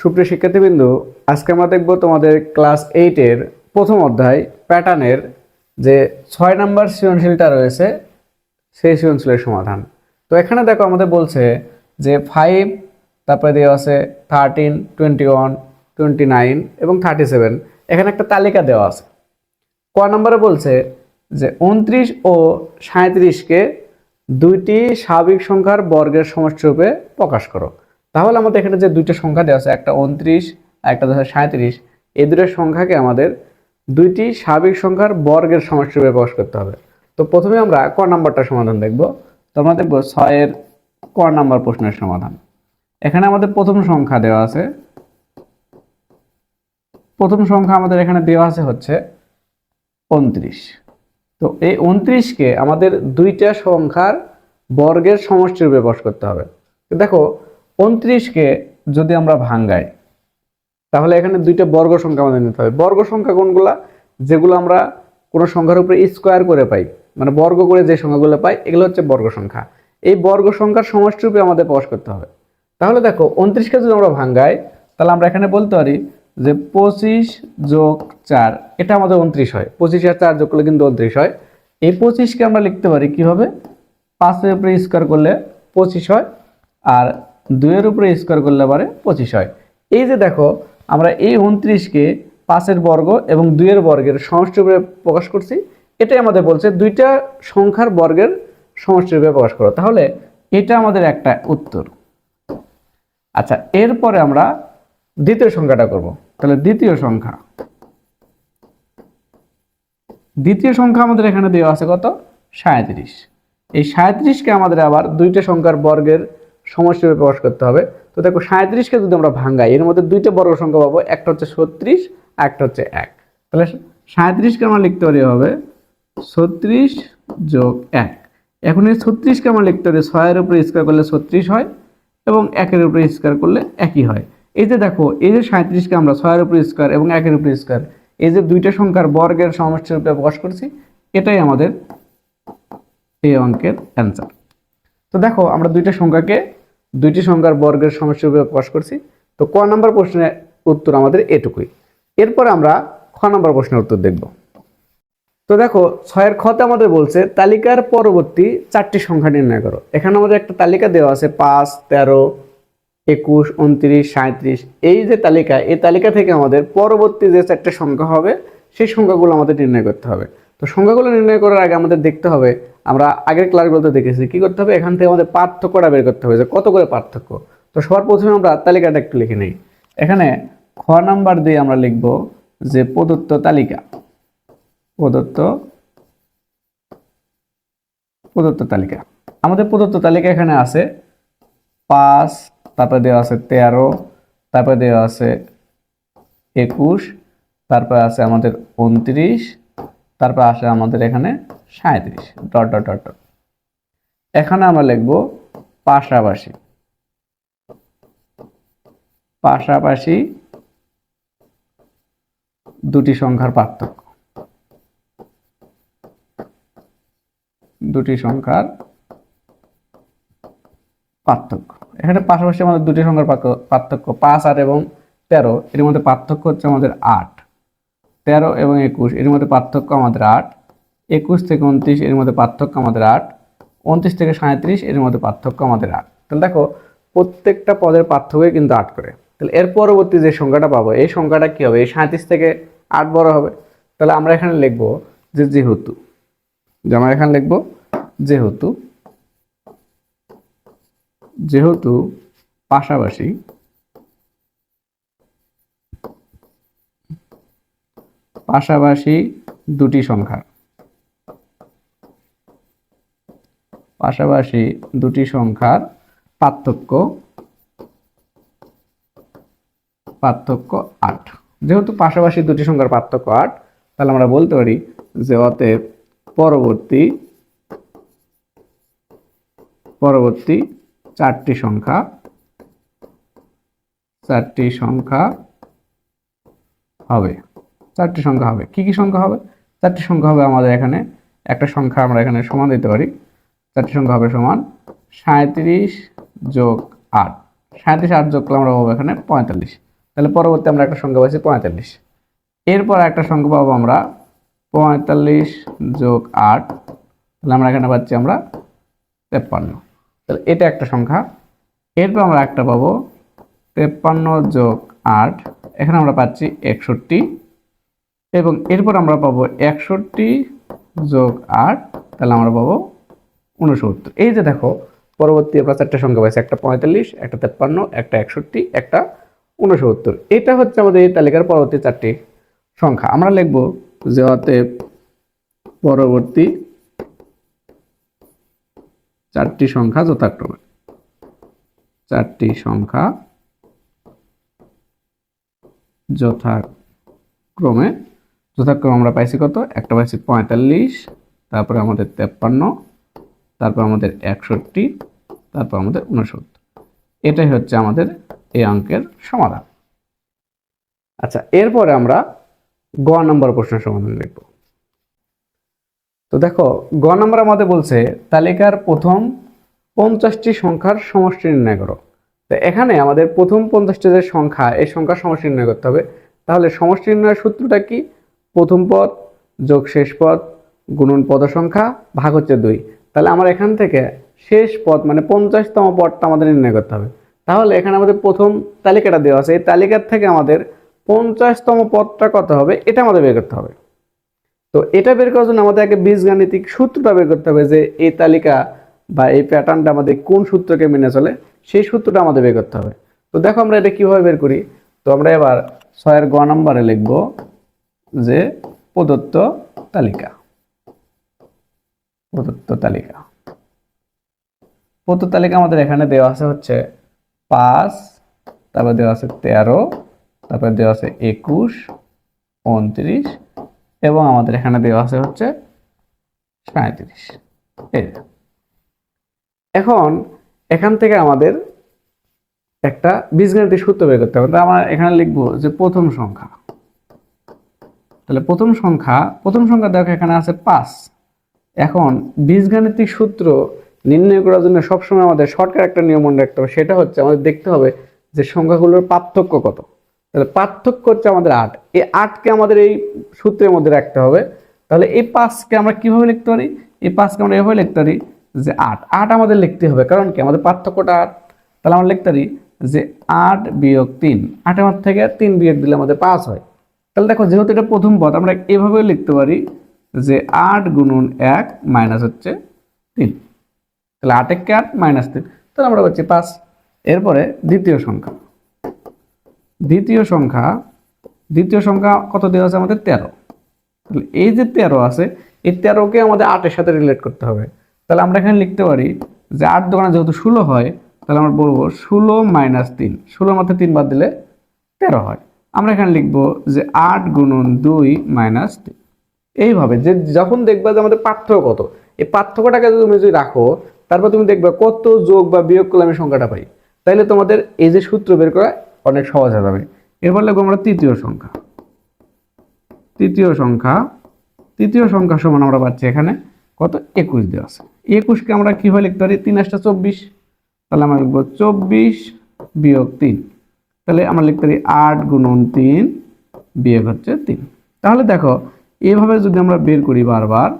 সুপ্রিয় শিক্ষার্থীবৃন্দ, আজকে আমরা দেখব তোমাদের ক্লাস এইটের প্রথম অধ্যায় প্যাটার্নের যে ছয় নাম্বার সৃজনশীলটা রয়েছে, সেই সৃজনশীলের সমাধান। তো এখানে দেখো আমাদের বলছে যে ফাইভ তারপরে দেওয়া আছে thirteen twenty one twenty nine এবং থার্টি সেভেন এখানে একটা তালিকা দেওয়া আছে। ক নম্বরে বলছে যে উনত্রিশ ও সাঁত্রিশকে দুইটি স্বাভাবিক সংখ্যার বর্গের সমষ্টি রূপে প্রকাশ করো। তাহলে আমাদের এখানে যে দুইটা সংখ্যা দেওয়া আছে, একটা উনত্রিশ একটা দেখা সাঁত্রিশ এই দুটো সংখ্যাকে আমাদের দুইটি স্বাভাবিক সংখ্যার বর্গের সমষ্টি রূপে প্রকাশ করতে হবে। তো প্রথমে আমরা ক নাম্বারটা সমাধান দেখব। তো আমরা ছয়ের ক নাম্বার প্রশ্নের সমাধান। এখানে আমাদের প্রথম সংখ্যা দেওয়া আছে। প্রথম সংখ্যা আমাদের এখানে দেওয়া আছে হচ্ছে উনত্রিশ। তো এই উনত্রিশকে আমাদের দুইটা সংখ্যার বর্গের সমষ্টি রূপে প্রকাশ করতে হবে। দেখো উনত্রিশকে যদি আমরা ভাঙ্গাই, তাহলে এখানে দুইটা বর্গ সংখ্যা আমাদের নিতে হবে। বর্গ সংখ্যা কোনগুলা? যেগুলো আমরা কোনো সংখ্যার উপরে স্কোয়ার করে পাই মানে বর্গ করে যে সংখ্যাগুলো পাই, এগুলো হচ্ছে বর্গ সংখ্যা। এই বর্গ সংখ্যার সমষ্টি রূপে আমাদের প্রকাশ করতে হবে। তাহলে দেখো, উনত্রিশকে যদি আমরা ভাঙ্গাই, তাহলে আমরা এখানে বলতে পারি যে পঁচিশ যোগ চার, এটা আমাদের উনত্রিশ হয়। পঁচিশ আর চার যোগ করলে কিন্তু উনত্রিশ হয়। এই পঁচিশকে আমরা লিখতে পারি কীভাবে পাঁচের উপরে স্কোয়ার করলে পঁচিশ হয়। আর দুইয়ের উপরে স্কোয়ার করলে পারে পঁচিশ হয়। এই যে দেখো, আমরা এই উনত্রিশকে পাঁচের বর্গ এবং দুইয়ের বর্গের সমষ্টি রূপে প্রকাশ করছি। এটাই আমাদের বলছে দুইটা সংখ্যার বর্গের সমষ্টি রূপে প্রকাশ করো। তাহলে এটা আমাদের একটা উত্তর। আচ্ছা এরপরে আমরা দ্বিতীয় সংখ্যাটা করব। তাহলে দ্বিতীয় সংখ্যা। দ্বিতীয় সংখ্যা আমাদের এখানে দেওয়া আছে কত? সাঁত্রিশ এই সাঁত্রিশকে আমাদের আবার দুইটা সংখ্যার বর্গের সমষ্টি রূপে প্রকাশ করতে হবে। তো দেখো সাঁত্রিশকে যদি আমরা ভাঙ্গাই, এর মধ্যে দুইটা বর্গ সংখ্যা পাবো, একটা হচ্ছে ছত্রিশ, একটা হচ্ছে এক। তাহলে সাঁত্রিশকে আমরা লিখতে পারি হবে ছত্রিশ যোগ এক। এখন এই ছত্রিশকে আমরা লিখতে পারি ছয়ের উপরে স্কোয়ার করলে ছত্রিশ হয় এবং একের উপরে স্কোয়ার করলে একই হয়। এই যে দেখো, এই যে সাঁত্রিশকে আমরা ছয়ের উপরে স্কোয়ার এবং একের উপরে স্কোয়ার, এই যে দুইটা সংখ্যার বর্গের সমষ্টি রূপে প্রকাশ করছি, এটাই আমাদের এই অঙ্কের অ্যান্সার তো দেখো, আমরা দুইটা সংখ্যাকে দুইটি সংখ্যার বর্গের সমষ্টি রূপে প্রকাশ করছি। তো ক নাম্বার প্রশ্নের উত্তর আমাদের এটুকুই। এরপর আমরা খ নাম্বার প্রশ্নের উত্তর দেখব। তো দেখো, ছয়ের খতে আমাদের বলছে, তালিকার পরবর্তী চারটি সংখ্যা নির্ণয় করো। এখানে আমাদের একটা তালিকা দেওয়া আছে, পাঁচ, তেরো, একুশ, উনত্রিশ সাঁত্রিশ এই যে তালিকা, এই তালিকা থেকে আমাদের পরবর্তী যে চারটে সংখ্যা হবে, সেই সংখ্যাগুলো আমাদের নির্ণয় করতে হবে। তো সংখ্যাগুলো নির্ণয় করার আগে আমাদের দেখতে হবে, আমরা আগের ক্লাসগুলোতে দেখেছি, কি করতে হবে? এখান থেকে আমাদের পার্থক্যটা বের করতে হবে, যে কত করে পার্থক্য? তো সবার প্রথমে আমরা তালিকাটা একটু লিখে নিই। এখানে খ নাম্বার দিয়ে আমরা লিখব যে প্রদত্ত তালিকা। প্রদত্ত প্রদত্ত তালিকা। আমাদের প্রদত্ত তালিকা এখানে আছে পাঁচ, তারপরে দেওয়া আছে তেরো, তারপরে দেওয়া আছে একুশ, তারপরে আছে আমাদের উনত্রিশ তারপর আসে আমাদের এখানে সাঁত্রিশ, ডট ডট ডট ডট। এখানে আমরা লিখব পাশাপাশি। পাশাপাশি দুটি সংখ্যার পার্থক্য। দুটি সংখ্যার পার্থক্য। এখানে পাশাপাশি আমাদের দুটি সংখ্যার পার্থক্য- পাঁচ, আট এবং তেরো। এর মধ্যে পার্থক্য হচ্ছে আমাদের আট। তেরো এবং একুশ, এর মধ্যে পার্থক্য আমাদের আট। একুশ থেকে উনত্রিশ এর মধ্যে পার্থক্য আমাদের আট। উনত্রিশ থেকে সাঁত্রিশ এর মধ্যে পার্থক্য আমাদের আট। তাহলে দেখো, প্রত্যেকটা পদের পার্থক্যই কিন্তু আট করে। তাহলে এর পরবর্তী যে সংখ্যাটা পাবো, এই সংখ্যাটা কী হবে? এই সাঁত্রিশ থেকে আট বড় হবে। তাহলে আমরা এখানে লিখব যে যেহেতু। যে আমরা এখানে লিখব যেহেতু যেহেতু পাশাপাশি পাশাপাশি দুটি সংখ্যা। পাশাপাশি দুটি সংখ্যার পার্থক্য পার্থক্য আট। যেহেতু পাশাপাশি দুটি সংখ্যার পার্থক্য আট, তাহলে আমরা বলতে পারি যে অতএব পরবর্তী পরবর্তী চারটি সংখ্যা চারটি সংখ্যা হবে। চারটি সংখ্যা হবে। কি কি সংখ্যা হবে? চারটি সংখ্যা হবে আমাদের এখানে। একটা সংখ্যা আমরা এখানে সমান দিতে পারি। চারটি সংখ্যা হবে সমান সাঁত্রিশ যোগ আট। সাঁত্রিশ আট যোগ করলে আমরা পাবো এখানে পঁয়তাল্লিশ। তাহলে পরবর্তী আমরা একটা সংখ্যা পাচ্ছি পঁয়তাল্লিশ। এরপর একটা সংখ্যা পাবো আমরা পঁয়তাল্লিশ যোগ আট। তাহলে আমরা এখানে পাচ্ছি আমরা তেপ্পান্ন। তাহলে এটা একটা সংখ্যা। এরপর আমরা একটা পাবো তেপ্পান্ন যোগ আট। এখানে আমরা পাচ্ছি একষট্টি। এবং এরপর আমরা পাবো একষট্টি যোগ আট, তাহলে আমরা পাবো উনসত্তর এই যে দেখো, পরবর্তী আমরা চারটে সংখ্যা পাইছি, একটা পঁয়তাল্লিশ, একটা তেপ্পান্ন, একটা একষট্টি, একটা উনসত্তর এটা হচ্ছে আমাদের এই তালিকার পরবর্তী চারটি সংখ্যা। আমরা লিখব যে অতএব পরবর্তী চারটি সংখ্যা যথাক্রমে। চারটি সংখ্যা যথাক্রমে যথাক্রমে আমরা পাইছি কত? একটা পাইছি পঁয়তাল্লিশ, তারপরে আমাদের তেপ্পান্ন, তারপর আমাদের একষট্টি, তারপর আমাদের উনসত্তর এটাই হচ্ছে আমাদের এই অঙ্কের সমাধান। আচ্ছা এরপরে আমরা গ নম্বর প্রশ্নের সমাধান লিখব। তো দেখো, গ নম্বর আমাদের বলছে, তালিকার প্রথম পঞ্চাশটি সংখ্যার সমষ্টি নির্ণয় করো। তো এখানে আমাদের প্রথম পঞ্চাশটি যে সংখ্যা, এই সংখ্যার সমষ্টি নির্ণয় করতে হবে। তাহলে সমষ্টি নির্ণয়ের সূত্রটা কি? প্রথম পদ, যোগ শেষ পদ, গুণন পদ সংখ্যা ভাগ হচ্ছে দুই। তাহলে আমরা এখান থেকে শেষ পদ মানে পঞ্চাশতম পদটা আমাদের নির্ণয় করতে হবে। তাহলে এখানে আমাদের প্রথম তালিকাটা দেওয়া আছে। এই তালিকার থেকে আমাদের পঞ্চাশতম পদটা কত হবে? এটা আমাদের বের করতে হবে। তো এটা বের করার জন্য আমাদের আগে বীজগাণিতিক সূত্রটা বের করতে হবে যে এই তালিকা বা এই প্যাটার্নটা আমাদের কোন সূত্রকে মেনে চলে, সেই সূত্রটা আমাদের বের করতে হবে। তো দেখো আমরা এটা কীভাবে বের করি? তো আমরা এবার ছয়ের গ নম্বরে লিখব। যে প্রদত্ত তালিকা। প্রদত্ত তালিকা। প্রদত্ত তালিকা আমাদের এখানে দেওয়া আছে হচ্ছে পাঁচ, তারপর দেওয়া আছে তেরো, তারপর দেওয়া আছে একুশ, উনত্রিশ, এবং আমাদের এখানে দেওয়া আছে হচ্ছে সাঁত্রিশ এই এখন এখান থেকে আমাদের একটা বীজগণিতের সূত্র বের করতে হবে। আমরা এখানে লিখব যে প্রথম সংখ্যা। তাহলে প্রথম সংখ্যা প্রথম সংখ্যা দেখো এখানে আছে পাঁচ। এখন বীজগাণিতিক সূত্র নির্ণয় করার জন্য সবসময় আমাদের শর্টকাট একটা নিয়ম মনে রাখতে হবে, সেটা হচ্ছে আমাদের দেখতে হবে যে সংখ্যাগুলোর পার্থক্য কত। তাহলে পার্থক্য হচ্ছে আমাদের আট। এই আটকে আমাদের এই সূত্রের মধ্যে রাখতে হবে। তাহলে এই পাঁচকে আমরা কীভাবে লিখতে পারি? এই পাঁচকে আমরা এভাবে লিখতে পারি যে আট। আট আমাদের লিখতে হবে, কারণ কি? আমাদের পার্থক্যটা আট। তাহলে আমরা লিখতে পারি যে আট বিয়োগ তিন। আটের থেকে তিন বিয়োগ দিলে আমাদের পাঁচ হয়। তাহলে দেখো, যেহেতু এটা প্রথম পদ, আমরা এভাবেও লিখতে পারি যে আট গুণন এক মাইনাস হচ্ছে তিন। তাহলে আট একে আট মাইনাস তিন। তাহলে আমরা পাচ্ছি পাঁচ। এরপরে দ্বিতীয় সংখ্যা। দ্বিতীয় সংখ্যা দ্বিতীয় সংখ্যা কত দেওয়া আছে আমাদের? তেরো। তাহলে এই যে তেরো আছে, এই তেরোকে আমাদের আটের সাথে রিলেট করতে হবে। তাহলে আমরা এখানে লিখতে পারি যে আট দোকানে যেহেতু ষোলো হয়, তাহলে আমরা বলব ষোলো মাইনাস তিন। ষোলোর মধ্যে তিন বাদ দিলে তেরো হয়। আমরা এখানে লিখব যে আট গুণন দুই মাইনাস তিন। এইভাবে যে যখন দেখবা যে আমাদের পার্থক্য কত, এই পার্থক্যটাকে যদি তুমি যদি রাখো, তারপর তুমি দেখবে কত যোগ বা বিয়োগ করলে আমি সংখ্যাটা পাই। তাইলে তোমাদের এই যে সূত্র বের করা অনেক সহজ হয়ে যাবে। এরপর লিখব আমরা তৃতীয় সংখ্যা। তৃতীয় সংখ্যা তৃতীয় সংখ্যা সমান আমরা পাচ্ছি এখানে কত? একুশ দেওয়া আছে। একুশকে আমরা কীভাবে লিখতে পারি? তিন আসটা চব্বিশ। তাহলে আমরা লিখব চব্বিশ বিয়োগ তিন। তাহলে আমরা লিখতে পারি আট গুণন তিন বিয়োগ হচ্ছে তিন। তাহলে দেখো, এভাবে যদি আমরা বের করি বারবার,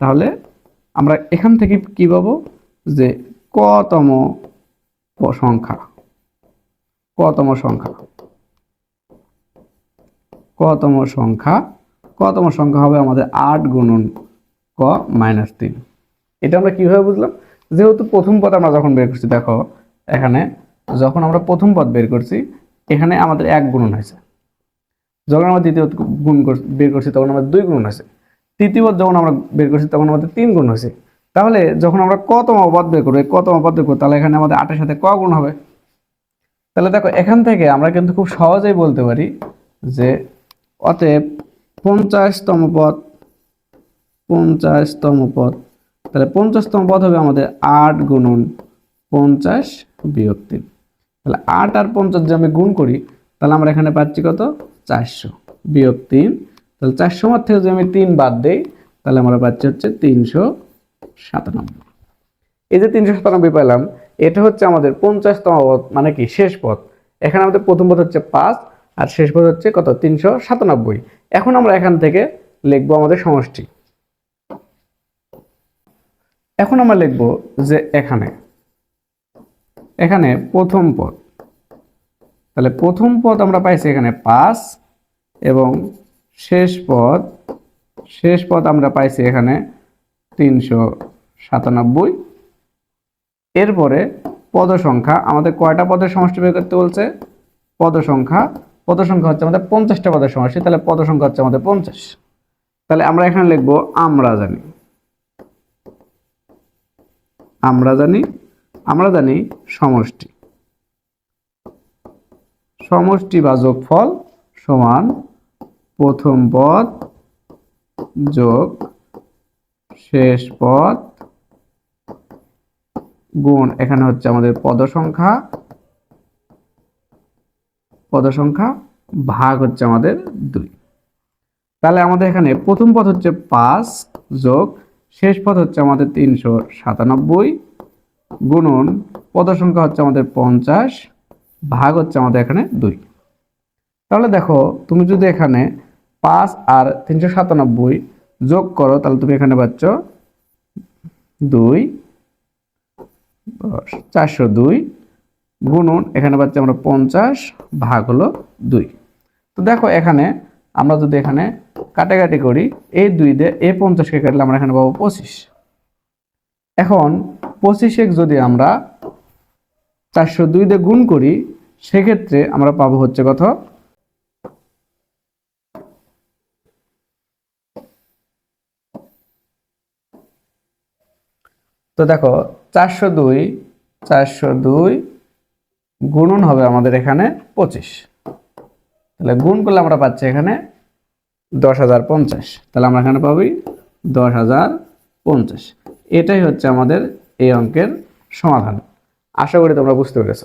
তাহলে আমরা এখান থেকে কি পাবো? যে কতম সংখ্যা কতম সংখ্যা কতম সংখ্যা কতম সংখ্যা হবে আমাদের আট গুণন ক মাইনাস তিন। এটা আমরা কীভাবে বুঝলাম? যেহেতু প্রথম পদ আমরা যখন বের করছি, দেখো, এখানে যখন আমরা প্রথম পদ বের করছি এখানে আমাদের এক গুণন হয়েছে। যখন আমরা দ্বিতীয় গুণ বের করছি, তখন আমাদের দুই গুণ হয়েছে। তৃতীয় যখন আমরা বের করছি, তখন আমাদের তিন গুণ হয়েছে। তাহলে যখন আমরা কতম পদ বের করব কতম পদ বের করব তাহলে এখানে আমাদের আটের সাথে ক গুণ হবে? তাহলে দেখো, এখান থেকে আমরা কিন্তু খুব সহজেই বলতে পারি যে অতএব পঞ্চাশতম পদ পঞ্চাশতম পদ, তাহলে পঞ্চাশতম পদ হবে আমাদের আট গুণন পঞ্চাশ বিয়োগ তিন। তাহলে আট আর পঞ্চাশ যদি আমি গুণ করি, তাহলে আমরা এখানে পাচ্ছি কত? চারশো। বিয়োগ তিন, তাহলে চারশো মধ্যে থেকে যদি আমি তিন বাদ দেই, তাহলে আমরা পাচ্ছি হচ্ছে তিনশো সাতানব্বই। এই যে তিনশো সাতানব্বই পেলাম, এটা হচ্ছে আমাদের পঞ্চাশতম পথ মানে কি? শেষ পথ এখানে আমাদের প্রথম পথ হচ্ছে পাঁচ, আর শেষ পথ হচ্ছে কত? তিনশো সাতানব্বই। এখন আমরা এখান থেকে লিখব আমাদের সমষ্টি। এখন আমরা লিখব যে এখানে এখানে প্রথম পদ। তাহলে প্রথম পদ আমরা পাইছি এখানে পাঁচ এবং শেষ পদ শেষ পদ আমরা পাইছি এখানে তিনশো সাতানব্বই। এরপরে পদ সংখ্যা আমাদের কয়টা পদের সমষ্টি বের করতে বলছে? পদ সংখ্যা পদ সংখ্যা হচ্ছে আমাদের পঞ্চাশটা পদের সমষ্টি, তাহলে পদ সংখ্যা হচ্ছে আমাদের পঞ্চাশ। তাহলে আমরা এখানে লিখব আমরা জানি। আমরা জানি আমরা জানি সমষ্টি। সমষ্টি বা যোগফল সমান প্রথম পদ যোগ শেষ পদ গুণ এখানে হচ্ছে আমাদের পদ সংখ্যা পদ সংখ্যা ভাগ হচ্ছে আমাদের দুই। তাহলে আমাদের এখানে প্রথম পদ হচ্ছে পাঁচ যোগ শেষ পদ হচ্ছে আমাদের তিনশো সাতানব্বই। গুণন পদ সংখ্যা হচ্ছে আমাদের পঞ্চাশ, ভাগ হচ্ছে আমাদের এখানে দুই। তাহলে দেখো, তুমি যদি এখানে পাঁচ আর তিনশো সাতানব্বই যোগ করো, তাহলে তুমি এখানে পাচ্ছ দুই চারশো দুই গুণন, এখানে পাচ্ছি আমরা পঞ্চাশ, ভাগ হলো দুই। তো দেখো, এখানে আমরা যদি এখানে কাটাকাটি করি, এই দুই দিয়ে এই পঞ্চাশকে কাটলে আমরা এখানে পাবো পঁচিশ। এখন পঁচিশে যদি আমরা চারশো দুই দিয়ে গুণ করি, সেক্ষেত্রে আমরা পাবো হচ্ছে কত? তো দেখো, চারশো দুই চারশো দুই গুণন হবে আমাদের এখানে পঁচিশ। তাহলে গুণ করলে আমরা পাচ্ছি এখানে দশ হাজার পঞ্চাশ। তাহলে আমরা এখানে পাবি দশ হাজার পঞ্চাশ। এটাই হচ্ছে আমাদের এই অঙ্কের সমাধান। আশা করি তোমরা বুঝতে পেরেছ।